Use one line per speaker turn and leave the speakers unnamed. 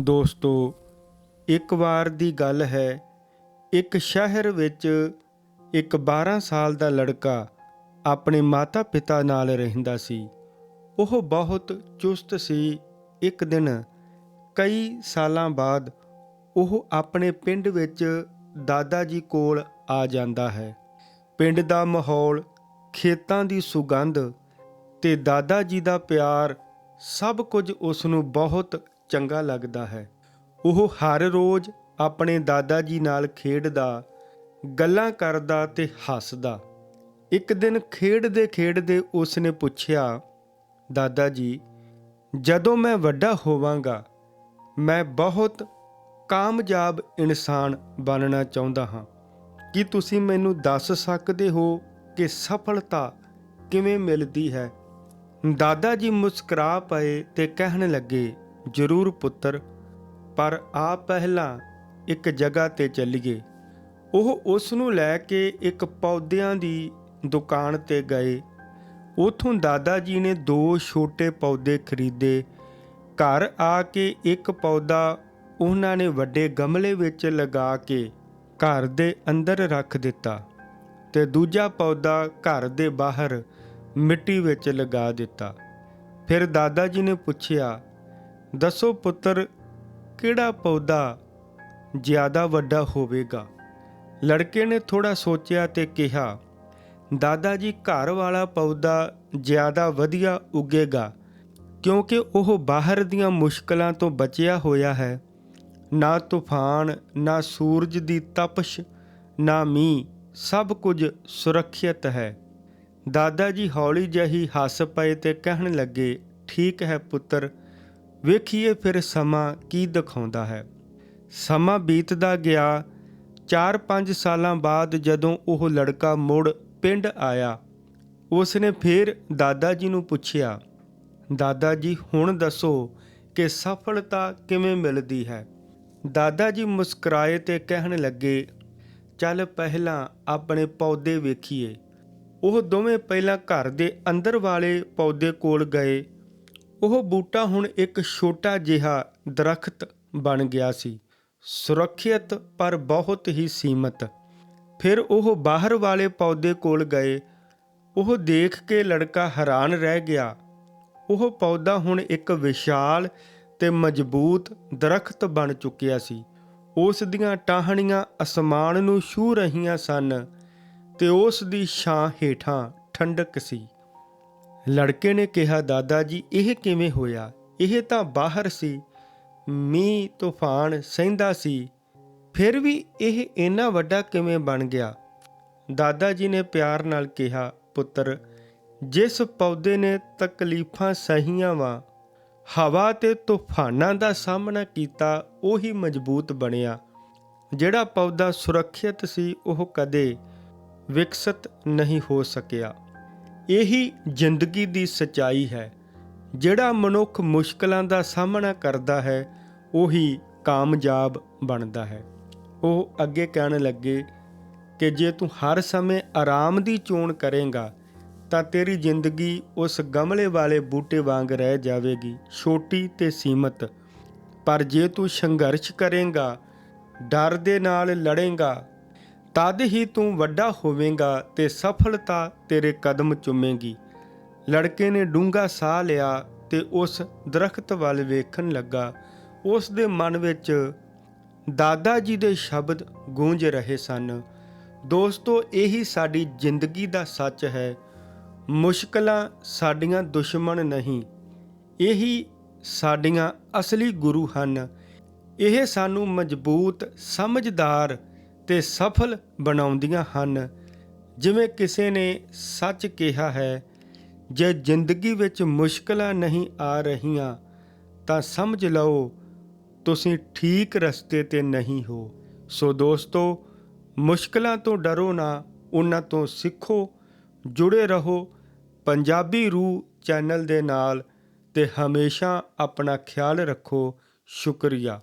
ਦੋਸਤੋ, ਇੱਕ ਵਾਰ ਦੀ ਗੱਲ ਹੈ, ਇੱਕ ਸ਼ਹਿਰ ਵਿੱਚ ਇੱਕ 12 ਸਾਲ ਦਾ ਲੜਕਾ ਆਪਣੇ ਮਾਤਾ-ਪਿਤਾ ਨਾਲ ਰਹਿੰਦਾ ਸੀ। ਉਹ ਬਹੁਤ ਚੁਸਤ ਸੀ। ਇੱਕ ਦਿਨ ਕਈ ਸਾਲਾਂ ਬਾਅਦ ਉਹ ਆਪਣੇ ਪਿੰਡ ਵਿੱਚ ਦਾਦਾ ਜੀ ਕੋਲ ਆ ਜਾਂਦਾ ਹੈ। ਪਿੰਡ ਦਾ ਮਾਹੌਲ, ਖੇਤਾਂ ਦੀ ਸੁਗੰਧ ਤੇ ਦਾਦਾ ਜੀ ਦਾ ਪਿਆਰ ਸਭ ਕੁਝ ਉਸ ਨੂੰ ਬਹੁਤ ਚੰਗਾ ਲੱਗਦਾ ਹੈ। ਉਹ ਹਰ ਰੋਜ਼ ਆਪਣੇ ਦਾਦਾ ਜੀ ਨਾਲ ਖੇਡਦਾ, ਗੱਲਾਂ ਕਰਦਾ ਤੇ ਹੱਸਦਾ। ਇੱਕ ਦਿਨ ਖੇਡਦੇ ਖੇਡਦੇ ਉਸ ਨੇ ਪੁੱਛਿਆ, ਦਾਦਾ ਜੀ, ਜਦੋਂ ਮੈਂ ਵੱਡਾ ਹੋਵਾਂਗਾ, ਮੈਂ ਬਹੁਤ ਕਾਮਯਾਬ ਇਨਸਾਨ ਬਣਨਾ ਚਾਹੁੰਦਾ ਹਾਂ। ਕੀ ਤੁਸੀਂ ਮੈਨੂੰ ਦੱਸ ਸਕਦੇ ਹੋ ਕਿ ਸਫਲਤਾ ਕਿਵੇਂ ਮਿਲਦੀ ਹੈ? ਦਾਦਾ ਜੀ ਮੁਸਕਰਾ ਪਏ ਤੇ ਕਹਿਣ ਲੱਗੇ ਜ਼ਰੂਰ ਪੁੱਤਰ, ਪਰ ਆ ਪਹਿਲਾਂ ਇੱਕ ਜਗ੍ਹਾ ਤੇ ਚੱਲੀਏ। ਉਹ ਉਸ ਨੂੰ ਲੈ ਕੇ ਇੱਕ ਪੌਦਿਆਂ ਦੀ ਦੁਕਾਨ ਤੇ ਗਏ। ਉਥੋਂ ਦਾਦਾ ਜੀ ਨੇ ਦੋ ਛੋਟੇ ਪੌਦੇ ਖਰੀਦੇ। ਘਰ ਆ ਕੇ ਇੱਕ ਪੌਦਾ ਉਹਨਾਂ ਨੇ ਵੱਡੇ ਗਮਲੇ ਵਿੱਚ ਲਗਾ ਕੇ ਘਰ ਦੇ ਅੰਦਰ ਰੱਖ ਦਿੱਤਾ ਤੇ ਦੂਜਾ ਪੌਦਾ ਘਰ ਦੇ ਬਾਹਰ ਮਿੱਟੀ ਵਿੱਚ ਲਗਾ ਦਿੱਤਾ। ਫਿਰ ਦਾਦਾ ਜੀ ਨੇ ਪੁੱਛਿਆ ਦੱਸੋ ਪੁੱਤਰ, ਕਿਹੜਾ ਪੌਦਾ ਜ਼ਿਆਦਾ ਵੱਡਾ ਹੋਵੇਗਾ? ਲੜਕੇ ਨੇ ਥੋੜਾ ਸੋਚਿਆ ਤੇ ਕਿਹਾ ਦਾਦਾ ਜੀ ਘਰ ਵਾਲਾ ਪੌਦਾ ਜ਼ਿਆਦਾ ਵਧੀਆ ਉੱਗੇਗਾ, ਕਿਉਂਕਿ ਉਹ ਬਾਹਰ ਦੀਆਂ ਮੁਸ਼ਕਲਾਂ ਤੋਂ ਬਚਿਆ ਹੋਇਆ ਹੈ। ਨਾ ਤੂਫਾਨ, ਨਾ ਸੂਰਜ ਦੀ ਤਪਸ਼, ਨਾ ਮੀਂਹ, ਸਭ ਕੁਝ ਸੁਰੱਖਿਅਤ ਹੈ। ਦਾਦਾ ਜੀ ਹੌਲੀ ਜਿਹੀ ਹੱਸ ਪਏ ਤੇ ਕਹਿਣ ਲੱਗੇ, ਠੀਕ ਹੈ ਪੁੱਤਰ ਵੇਖੀਏ ਫਿਰ ਸਮਾਂ ਕੀ ਦਿਖਾਉਂਦਾ ਹੈ। ਸਮਾਂ ਬੀਤਦਾ ਗਿਆ। 4-5 ਸਾਲਾਂ ਬਾਅਦ ਜਦੋਂ ਉਹ ਲੜਕਾ ਮੁੜ ਪਿੰਡ ਆਇਆ ਉਸ ਨੇ ਫਿਰ ਦਾਦਾ ਜੀ ਨੂੰ ਪੁੱਛਿਆ, ਦਾਦਾ ਜੀ, ਹੁਣ ਦੱਸੋ ਕਿ ਸਫਲਤਾ ਕਿਵੇਂ ਮਿਲਦੀ ਹੈ? ਦਾਦਾ ਜੀ ਮੁਸਕਰਾਏ ਤੇ ਕਹਿਣ ਲੱਗੇ, ਚੱਲ ਪਹਿਲਾਂ ਆਪਣੇ ਪੌਦੇ ਵੇਖੀਏ। ਉਹ ਦੋਵੇਂ ਪਹਿਲਾਂ ਘਰ ਦੇ ਅੰਦਰ ਵਾਲੇ ਪੌਦੇ ਕੋਲ ਗਏ। ਉਹ ਬੂਟਾ ਹੁਣ ਇੱਕ ਛੋਟਾ ਜਿਹਾ ਦਰਖਤ ਬਣ ਗਿਆ ਸੀ। ਸੁਰੱਖਿਅਤ ਪਰ ਬਹੁਤ ਹੀ ਸੀਮਤ। ਫਿਰ ਉਹ ਬਾਹਰ ਵਾਲੇ ਪੌਦੇ ਕੋਲ ਗਏ। ਉਹ ਦੇਖ ਕੇ ਲੜਕਾ ਹੈਰਾਨ ਰਹਿ ਗਿਆ। ਉਹ ਪੌਦਾ ਹੁਣ ਇੱਕ ਵਿਸ਼ਾਲ ਤੇ ਮਜ਼ਬੂਤ ਦਰਖਤ ਬਣ ਚੁੱਕਿਆ ਸੀ। ਉਸ ਦੀਆਂ ਟਾਹਣੀਆਂ ਅਸਮਾਨ ਨੂੰ ਛੂ ਰਹੀਆਂ ਸਨ ਤੇ ਉਸ ਦੀ ਛਾਂ ਹੇਠਾਂ ਠੰਡਕ ਸੀ। ਲੜਕੇ ਨੇ ਕਿਹਾ, ਦਾਦਾ ਜੀ, ਇਹ ਕਿਵੇਂ ਹੋਇਆ? ਇਹ ਤਾਂ ਬਾਹਰ ਸੀ। ਮੀਂਹ, ਤੂਫਾਨ ਸਹਿੰਦਾ ਸੀ। ਫਿਰ ਵੀ ਇਹ ਇੰਨਾ ਵੱਡਾ ਕਿਵੇਂ ਬਣ ਗਿਆ? ਦਾਦਾ ਜੀ ਨੇ ਪਿਆਰ ਨਾਲ ਕਿਹਾ, ਪੁੱਤਰ, ਜਿਸ ਪੌਦੇ ਨੇ ਤਕਲੀਫਾਂ ਸਹੀਆਂ ਵਾ, ਹਵਾ ਤੇ ਤੂਫਾਨਾਂ ਦਾ ਸਾਹਮਣਾ ਕੀਤਾ, ਉਹੀ ਮਜ਼ਬੂਤ ਬਣਿਆ। ਜਿਹੜਾ ਪੌਦਾ ਸੁਰੱਖਿਅਤ ਸੀ, ਉਹ ਕਦੇ ਵਿਕਸਿਤ ਨਹੀਂ ਹੋ ਸਕਿਆ। ਇਹੀ ਜ਼ਿੰਦਗੀ ਦੀ ਸਚਾਈ ਹੈ। ਜਿਹੜਾ ਮਨੁੱਖ ਮੁਸ਼ਕਲਾਂ ਦਾ ਸਾਹਮਣਾ ਕਰਦਾ ਹੈ, ਉਹੀ ਕਾਮਯਾਬ ਬਣਦਾ ਹੈ। ਉਹ ਅੱਗੇ ਕਹਿਣ ਲੱਗੇ ਕਿ ਜੇ ਤੂੰ ਹਰ ਸਮੇਂ ਆਰਾਮ ਦੀ ਚੋਣ ਕਰੇਗਾ, ਤਾਂ ਤੇਰੀ ਜ਼ਿੰਦਗੀ ਉਸ ਗਮਲੇ ਵਾਲੇ ਬੂਟੇ ਵਾਂਗ ਰਹਿ ਜਾਵੇਗੀ, ਛੋਟੀ ਤੇ ਸੀਮਤ। ਪਰ ਜੇ ਤੂੰ ਸੰਘਰਸ਼ ਕਰੇਂਗਾ, ਡਰ ਦੇ ਨਾਲ ਲੜੇਗਾ ਤਦ ਹੀ ਤੂੰ ਵੱਡਾ ਹੋਵੇਂਗਾ ਤੇ ਸਫਲਤਾ ਤੇਰੇ ਕਦਮ ਚੁੰਮੇਗੀ। ਲੜਕੇ ਨੇ ਡੂੰਘਾ ਸਾਹ ਲਿਆ ਤੇ ਉਸ ਦਰਖਤ ਵੱਲ ਵੇਖਣ ਲੱਗਾ। ਉਸ ਦੇ ਮਨ ਵਿੱਚ ਦਾਦਾ ਜੀ ਦੇ ਸ਼ਬਦ ਗੂੰਜ ਰਹੇ ਸਨ। ਦੋਸਤੋ, ਇਹੀ ਸਾਡੀ ਜ਼ਿੰਦਗੀ ਦਾ ਸੱਚ ਹੈ। ਮੁਸ਼ਕਲਾਂ ਸਾਡੀਆਂ ਦੁਸ਼ਮਣ ਨਹੀਂ। ਇਹੀ ਸਾਡੀਆਂ ਅਸਲੀ ਗੁਰੂ ਹਨ। ਇਹ ਸਾਨੂੰ ਮਜ਼ਬੂਤ, ਸਮਝਦਾਰ ਤੇ ਸਫਲ ਬਣਾਉਂਦੀਆਂ ਹਨ। ਜਿਵੇਂ ਕਿਸੇ ਨੇ ਸੱਚ ਕਿਹਾ ਹੈ, ਜੇ ਜ਼ਿੰਦਗੀ ਵਿੱਚ ਮੁਸ਼ਕਲਾਂ ਨਹੀਂ ਆ ਰਹੀਆਂ, ਤਾਂ ਸਮਝ ਲਓ, ਤੁਸੀਂ ਠੀਕ ਰਸਤੇ ਤੇ ਨਹੀਂ ਹੋ। ਸੋ ਦੋਸਤੋ, ਮੁਸ਼ਕਲਾਂ ਤੋਂ ਡਰੋ ਨਾ, ਉਹਨਾਂ ਤੋਂ ਸਿੱਖੋ, ਜੁੜੇ ਰਹੋ, ਪੰਜਾਬੀ ਰੂਹ ਚੈਨਲ ਦੇ ਨਾਲ ਤੇ ਹਮੇਸ਼ਾ ਆਪਣਾ ਖਿਆਲ ਰੱਖੋ। ਸ਼ੁਕਰੀਆ।